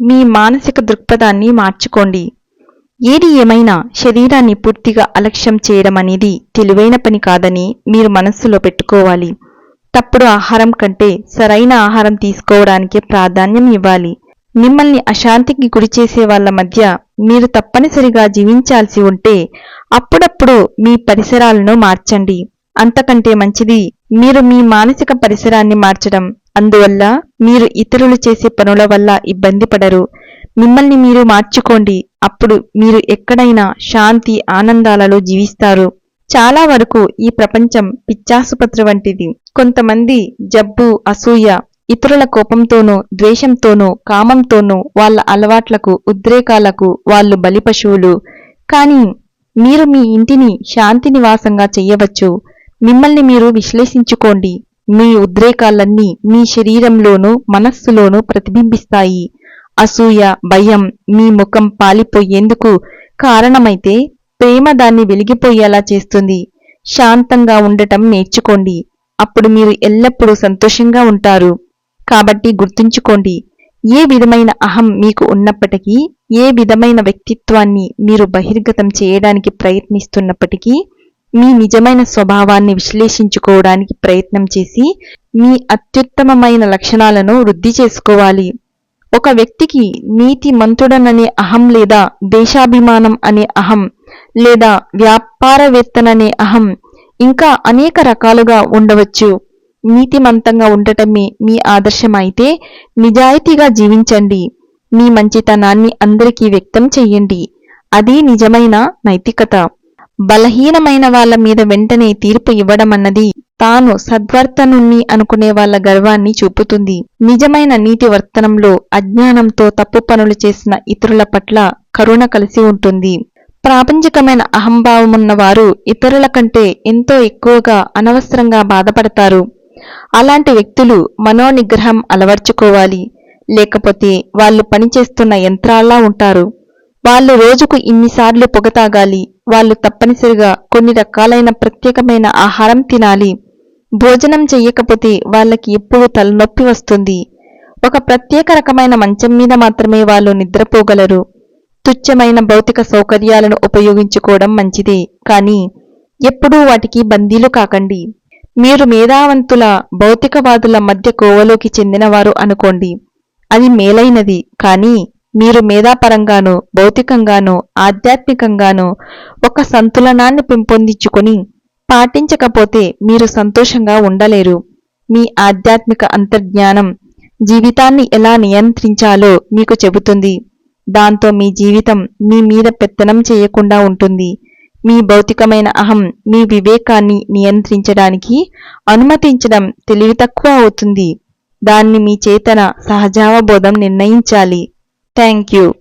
మీ మానసిక దృక్పథాన్ని మార్చుకోండి. ఏది ఏమైనా శరీరాన్ని పూర్తిగా అలక్ష్యం చేయడం అనేది తెలివైన పని కాదని మీరు మనస్సులో పెట్టుకోవాలి. తప్పుడు ఆహారం కంటే సరైన ఆహారం తీసుకోవడానికే ప్రాధాన్యం ఇవ్వాలి. మిమ్మల్ని అశాంతికి గురిచేసే వాళ్ళ మధ్య మీరు తప్పనిసరిగా జీవించాల్సి ఉంటే అప్పుడప్పుడు మీ పరిసరాలను మార్చండి. అంతకంటే మంచిది మీరు మీ మానసిక పరిసరాన్ని మార్చడం. అందువల్ల మీరు ఇతరులు చేసే పనుల వల్ల ఇబ్బంది పడరు. మిమ్మల్ని మీరు మార్చుకోండి. అప్పుడు మీరు ఎక్కడైనా శాంతి ఆనందాలలో జీవిస్తారు. చాలా వరకు ఈ ప్రపంచం పిచ్చాసుపత్రి వంటిది. కొంతమంది జబ్బు అసూయ ఇతరుల కోపంతోనూ ద్వేషంతోనూ కామంతోనూ వాళ్ళ అలవాట్లకు ఉద్రేకాలకు వాళ్ళు బలి పశువులు. కానీ మీరు మీ ఇంటిని శాంతి నివాసంగా చెయ్యవచ్చు మిమ్మల్ని మీరు విశ్లేషించుకోండి. మీ ఉద్రేకాలన్నీ మీ శరీరంలోనూ మనస్సులోనూ ప్రతిబింబిస్తాయి. అసూయ భయం మీ ముఖం పాలిపోయేందుకు కారణమైతే ప్రేమ దాన్ని వెలిగిపోయేలా చేస్తుంది. శాంతంగా ఉండటం నేర్చుకోండి. అప్పుడు మీరు ఎల్లప్పుడూ సంతోషంగా ఉంటారు. కాబట్టి గుర్తుంచుకోండి ఏ విధమైన అహం మీకు ఉన్నప్పటికీ ఏ విధమైన వ్యక్తిత్వాన్ని మీరు బహిర్గతం చేయడానికి ప్రయత్నిస్తున్నప్పటికీ మీ నిజమైన స్వభావాన్ని విశ్లేషించుకోవడానికి ప్రయత్నం చేసి మీ అత్యుత్తమమైన లక్షణాలను వృద్ధి చేసుకోవాలి. ఒక వ్యక్తికి నీతి మంతుడననే అహం లేదా దేశాభిమానం అనే అహం లేదా వ్యాపారవేత్తననే అహం ఇంకా అనేక రకాలుగా ఉండవచ్చు. నీతిమంతంగా ఉండటమే మీ ఆదర్శం అయితే నిజాయితీగా జీవించండి. మీ మంచితనాన్ని అందరికీ వ్యక్తం చెయ్యండి అది నిజమైన నైతికత. బలహీనమైన వాళ్ళ మీద వెంటనే తీర్పు ఇవ్వడమన్నది తాను సద్వర్తనుణ్ణి అనుకునే వాళ్ళ గర్వాన్ని చూపుతుంది. నిజమైన నీతి వర్తనంలో అజ్ఞానంతో తప్పు పనులు చేసిన ఇతరుల పట్ల కరుణ కలిసి ఉంటుంది. ప్రాపంచికమైన అహంభావమున్న వారు ఇతరుల కంటే ఎంతో ఎక్కువగా అనవసరంగా బాధపడతారు. అలాంటి వ్యక్తులు మనోనిగ్రహం అలవర్చుకోవాలి. లేకపోతే వాళ్ళు పనిచేస్తున్న యంత్రాల్లా ఉంటారు. వాళ్ళు రోజుకు ఇన్నిసార్లు పొగ తాగాలి. వాళ్ళు తప్పనిసరిగా కొన్ని రకాలైన ప్రత్యేకమైన ఆహారం తినాలి. భోజనం చెయ్యకపోతే వాళ్ళకి ఎప్పుడూ తలనొప్పి వస్తుంది. ఒక ప్రత్యేక రకమైన మంచం మీద మాత్రమే వాళ్ళు నిద్రపోగలరు. తుచ్చమైన భౌతిక సౌకర్యాలను ఉపయోగించుకోవడం మంచిదే. కానీ ఎప్పుడూ వాటికి బందీలు కాకండి. మీరు మేధావంతుల భౌతికవాదుల మధ్య కోవలోకి చెందినవారు అనుకోండి. అది మేలైనది. కానీ మీరు మేధాపరంగాను భౌతికంగాను ఆధ్యాత్మికంగాను ఒక సంతులనాన్ని పెంపొందించుకొని పాటించకపోతే మీరు సంతోషంగా ఉండలేరు. మీ ఆధ్యాత్మిక అంతర్జ్ఞానం జీవితాన్ని ఎలా నియంత్రించాలో మీకు చెబుతుంది. దాంతో మీ జీవితం మీ మీద పెత్తనం చేయకుండా ఉంటుంది. మీ భౌతికమైన అహం మీ వివేకాన్ని నియంత్రించడానికి అనుమతించడం తెలివి తక్కువ అవుతుంది. దాన్ని మీ చేతన సహజావబోధం నిర్ణయించాలి. Thank you.